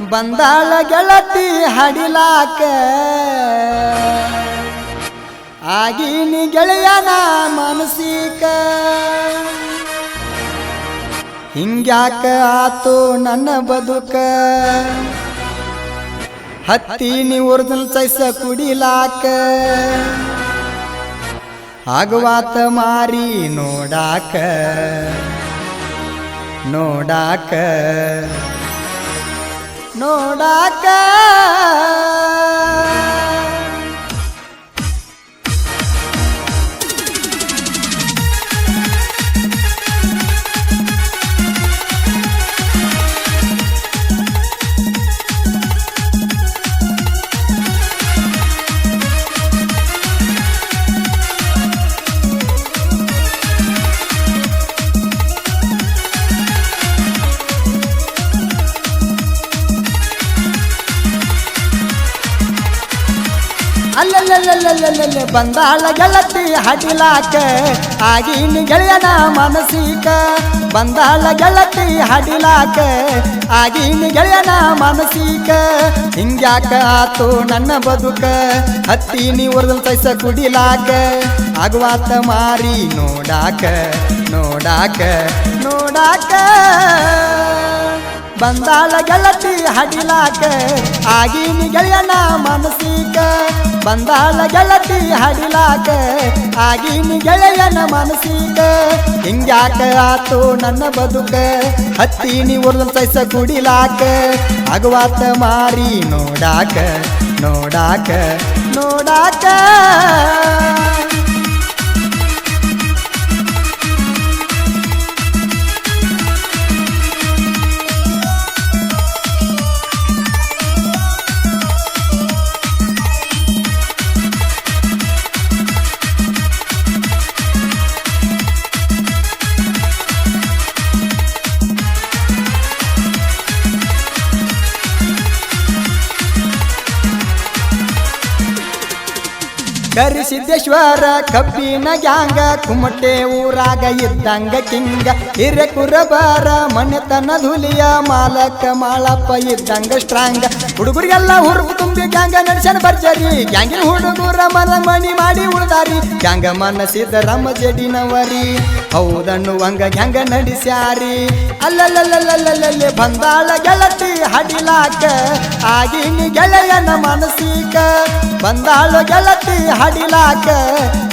ಬಂದಾಳ ಗೆಳತಿ ಹಡಿಲಾಕ. ಆಗಿನಿ ಗೆಳೆಯನ ಮನಸಿಕ. ಹಿಂಗ್ಯಾಕ ಆತು ನನ್ನ ಬದುಕ. ಹತ್ತಿ ಉರ್ದನ್ ಸೈಸ ಕುಡಿಲಾಕ. ಆಗುವಾತ ಮಾರಿ ನೋಡಾಕ. ನೋಡಾಕ. ನೋಡಾಕ ಅಲ್ಲಲ್ಲಲ್ಲಲ್ಲಲ್ಲಲ್ಲ ಬಂದಾಳ ಗೆಳತಿ ಹಡಿಲಾಕ ಆಗಿನ ಗೆಳೆಯನ ಮನಸಿಕ ಬಂದಾಳ ಗೆಳತಿ ಹಡಿಲಾಕ ಆಗಿನ ಗೆಳೆಯನ ಮನಸಿಕ ಹಿಂಗ್ಯಾಕ ಆತು ನನ್ನ ಬದುಕ ಹತ್ತಿ ಉರ್ದಲ್ ಸೈಸ ಕುಡಿಲಾಕ ಆಗುವಾತ ಮಾರಿ ನೋಡಾಕ ನೋಡಾಕ ನೋಡಾಕ ಬಂದಾಳ ಗೆಳತಿ ಹಡಿಲಾಕ, ಆಗಿನ ಗೆಳೆಯನ ಮನಸಿಕ ಬಂದಾಳ ಗೆಳತಿ ಹಡಿಲಾಕ, ಆಗಿನ ಗೆಳೆಯನ ಮನಸಿಕ ಹಿಂಗ್ಯಾಕ ಆತು ನನ್ನ ಬದುಕ, ಹತ್ತಿ ನೀವು ಸೈಸ ಕುಡಿಲಾಕ. ಅಗವಾತ ಮಾರಿ ನೋಡಾಕ ನೋಡಾಕ ನೋಡಾಕ. ಕರಿಸಿದ್ದೇಶ್ವರ, ಕಬ್ಬಿನ ಗ್ಯಾಂಗ, ಕುಮಟೆ ಊರಾಗ ಇದ್ದಂಗ ಕಿಂಗ ಹಿರೆ ಕುರಬಾರ ಮನೆತನ ಧುಲಿಯ ಮಾಲಕ, ಮಾಳಪ್ಪ ಇದ್ದಂಗ ಸ್ಟ್ರಾಂಗ ಹುಡುಗರಿಗೆಲ್ಲ ಹುರುಪು ತುಂಬಿ ಗ್ಯಾಂಗ ನಡೆಸನ ಬರ್ಜರಿ ಗ್ಯಾಂಗಿನ ಹುಡುಗರ ಮನ ಮಣಿ ಮಾಡಿ ಉಳ್ದಾರಿ. ಗ್ಯಾಂಗ ಮನಸಿದ ರಮ ಜಡಿನವರಿ. ಹೌದನ್ನುವಂಗ ಗ್ಯಾಂಗ ನಡೆಸ್ಯಾರಿ. ಅಲ್ಲಲ್ಲಲ್ಲಲ್ಲಲ್ಲಲ್ಲಿ ಬಂದಾಳ ಗೆಳತಿ ಹಡಿಲಾಕ. ಆಗಿನಿ ಗೆಳೆಯನ ಮನಸೀಕ. ಬಂದಾಳ ಗೆಳತಿ ಹಡಿಲಾಕ.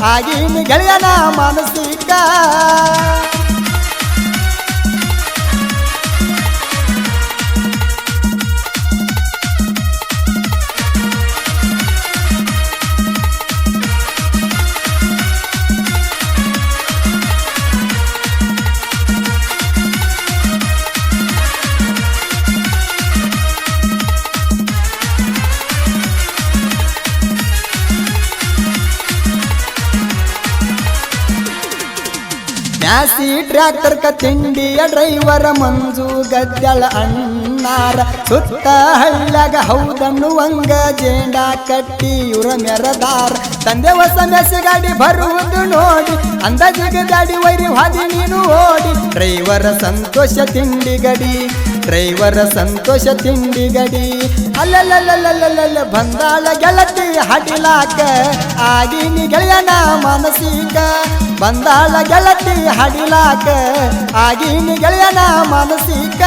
ಆಗಿನಿ ಗೆಳೆಯನ ಮನಸಿಕ. ಮ್ಯಾಸಿ ಟ್ರ್ಯಾಕ್ಟರ್ ಕ ತಿಂಡಿಯ ಡ್ರೈವರ ಮಂಜು ಗದ್ದಳ ಅಣ್ಣಾರ. ಸುತ್ತ ಹಳ್ಳಗ ಹೌದನ್ನುವಂಗ ಜೇಂಡ ಕಟ್ಟಿ ಇವರ ಮೆರದಾರ. ತಂದೆ ಹೊಸ ಮೆಸಿ ಗಾಡಿ ಬರುವುದು ನೋಡಿ, ಅಂದಾಜಿಗೆ ಗಾಡಿ ವೈರಿ ಹಾದಿ ನೀನು ಓಡಿ. ಡ್ರೈವರ ಸಂತೋಷ ತಿಂಡಿ ಗಡಿ ಡ್ರೈವರ ಸಂತೋಷ ತಿಂಡಿಗಡಿ. ಅಲ್ಲಲ್ಲಲ್ಲಲ್ಲಲ್ಲಲ್ಲ ಬಂದಾಳ ಗೆಳತಿ ಹಡಿಲಾಕ. ಆಗಿನಿ ಗೆಳೆಯನ ಮನಸಿಕ. ಬಂದಾಳ ಗೆಳತಿ ಹಡಿಲಾಕ. ಆಗಿನಿ ಗೆಳೆಯನ ಮನಸಿಕ.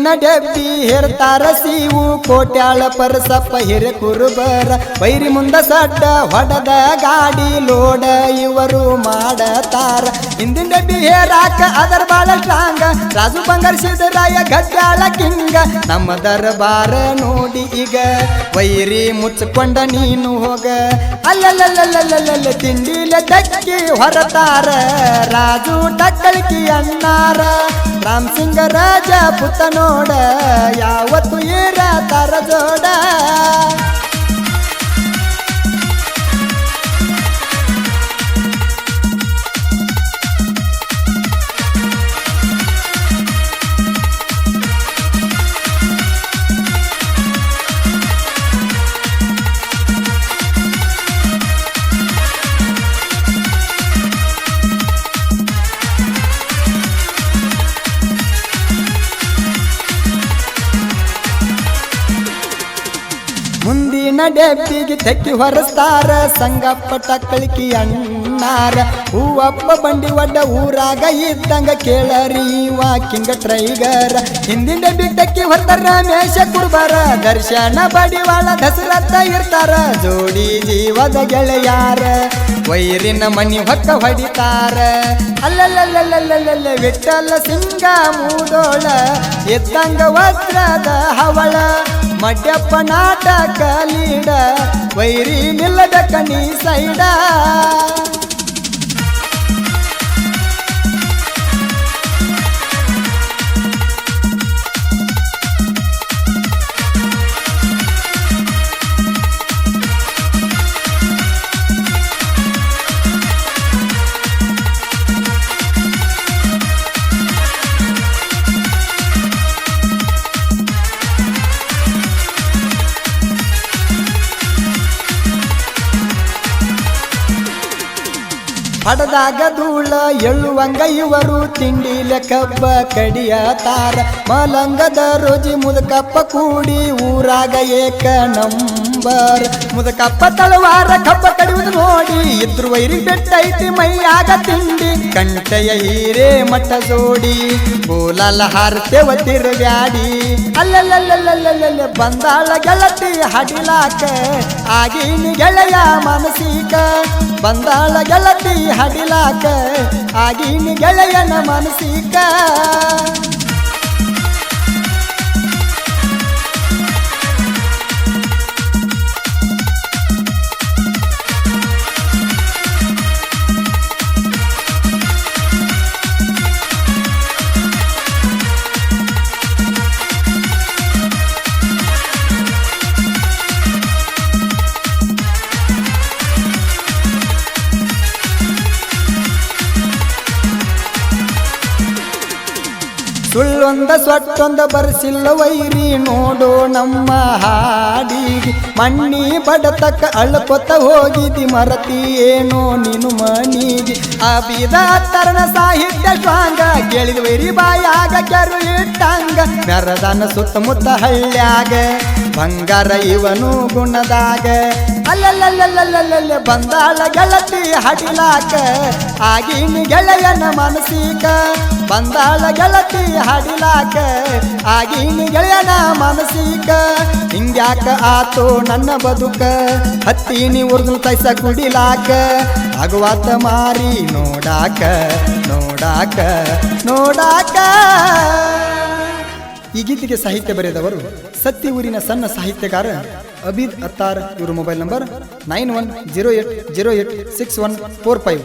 ಮುಂದಿನ ಡೆಬ್ಬಿ ಹೇರ್ತಾರ ಸೀವು, ಕೋಟ್ಯಾಳ ಪರಸಪ್ಪ, ಹಿರೆ ಕುರುಬರ ವೈರಿ ಮುಂದ ಸಡ್ಡ, ಹೊಡದ ಗಾಡಿ ಲೋಡ ಇವರು ಮಾಡತಾರ. ಹಿಂದಿನ ಡಬ್ಬಿ ಹೇರಾಕ, ಅದರ ಬಾಳ ಸ್ಟ್ರಾಂಗ ರಾಜು ಬಂಗಾರ ಸಿದ್ದರಾಯ ಗದ್ದಾಳ ಕಿಂಗ. ನಮ್ಮ ದರ್ಬಾರ ನೋಡಿ ಈಗ, ವೈರಿ ಮುಚ್ಚಿಕೊಂಡ ನೀನು ಹೋಗ. ಅಲ್ಲಲ್ಲಲ್ಲಲ್ಲಲ್ಲಲ್ಲ, ತಿಂಡಿಲ ದಕ್ಕಿ ಹೊರತಾರ, ರಾಜು ಟಕ್ಕಳಿಕಿ ಅಣ್ಣಾರ ರಾಮ್ ಸಿಂಗ ರಾಜ ಬುತ್ತ ನೋಡ ಯಾವತ್ತು ಇರತಾರ ಜೋಡ. ಮುಂದಿನ ತಕ್ಕಿ ಹೊರಸ್ತಾರ ಸಂಗಪ್ಪ ಟಕ್ಕಳಿಕಿ ಅಣ್ಣಾರ. ಹೂವಪ್ಪ ಬಂಡಿ ಒಡ್ಡ ಊರಾಗ ಇದ್ದಂಗ ಕೇಳರಿ ವಾಕಿಂಗ ಟ್ರೈಗರ. ಹಿಂದಿನ ಡೆಬ್ಬಿಗೆ ತೆಕ್ಕಿ ಮೇಷ ಕುರ್ಬಾರ ದರ್ಶನ ಬಡಿವಾಳ ದಸರತ್ತ ಇರ್ತಾರ. ಜೋಡಿ ಜೀವದ ಗೆಳೆಯಾರ, ವೈರಿನ ಮನಿ ಹೊಕ್ಕ ಹೊಡಿತಾರ. ಅಲ್ಲಲ್ಲಲ್ಲಲ್ಲಲ್ಲಲ್ಲ ವಿಠಲ ಸಿಂಗ ಮೂದೋಳ, ಎತ್ತಂಗ ವಜ್ರದ ಹವಳ. ಮಡ್ಯಪ್ಪ ನಾಟಕ ಲೀಡ ವೈರಿ ನಿಲ್ಲದ ಕಣಿ ಸೈಡ. ಹಡದಾಗ ಧೂಳ ಎಳ್ಳುವಂಗ ಇವರು ತಿಂಡಿಲ ಕಬ್ಬ ಕಡಿಯತಾರ ಮಲಂಗದ ರೋಜಿ ಮುದಕಪ್ಪ ಕೂಡಿ ಊರಾಗ ಏಕ ನಂಬರ್. ಮುದಕಪ್ಪ ತಳವಾರ ಕಬ್ಬ ಕಡಿಯುವುದು ನೋಡಿ, ಇದ್ರ ವೈರಿ ಬೆಟ್ಟೈತಿ ಮೈಯಾಗ ತಿಂಡಿ. ಕಂಟೆಯ ಹೀರೆ ಮಠ ಜೋಡಿ ಬೋಲಲ್ಲ ಹಾರ್ತೇವ ತಿರುಗಾಡಿ ಅಲ್ಲಲ್ಲಲ್ಲಲ್ಲಲ್ಲಲ್ಲ ಬಂದಾಳ ಗೆಳತಿ ಹಡಿಲಾಕ ಆಗಿನ ಗೆಳೆಯ ಮನಸೀಕ ಬಂದಾಳ ಗೆಳತಿ ಹಡಿಲಾಕ ಆಗಿನ ಗೆಳೆಯನ ಮನಸಿಕ ಸುಳ್ಳೊಂದ ಸೊಟ್ಟೊಂದ ಬರ್ಸಿಲ್ಲ ವೈರಿ ನೋಡೋ ನಮ್ಮ ಹಾಡಿ ಮಣ್ಣಿ ಬಡತಕ್ಕ ಅಳ್ಕೊತ ಹೋಗಿದಿ ಮರತಿ, ಏನೋ ನೀನು ಮಣಿಗೆ ಅಬಿದ ತರಣ ಸಾಹಿತ್ಯ ಸ್ವಾಂಗ ಕೇಳಿದ ವೈರಿ ಬಾಯಾಗ ಕೆರು ಇಟ್ಟಂಗ ಮೆರದನ ಸುತ್ತಮುತ್ತ ಹಳ್ಳ್ಯಾಗ, ಬಂಗಾರ ಇವನು ಗುಣದಾಗ. ಅಲ್ಲಲ್ಲಲ್ಲಲ್ಲಲ್ಲಲ್ಲ ಬಂದಾಳ ಗೆಳತಿ ಹಡಿಲಾಕ ಆಗಿನ ಗೆಳೆಯನ ಮನಸೀಕ ಬಂದಾಳ ಗೆಳತಿ ಹಡಿಲಾಕ ಆಗಿನ ಗೆಳೆಯನ ಮನಸೀಕ ಹಿಂಗ್ಯಾಕ ಆತು ನನ್ನ ಬದುಕ ಹತ್ತೀನಿ ಉರ್ದು ತೈಸ ಕುಡಿಲಾಕ ಭಗವತ ಮಾರಿ ನೋಡಾಕ ನೋಡಾಕ ನೋಡಾಕ. ಈ ಗೀತೆಗೆ ಸಾಹಿತ್ಯ ಬರೆದವರು ಸತ್ಯ ಊರಿನ ಸಣ್ಣ ಸಾಹಿತ್ಯಕಾರ ಅಬಿದ್ ಅತ್ತಾರ್. ಇವರು mobile number nine one zero eight zero eight six one four five.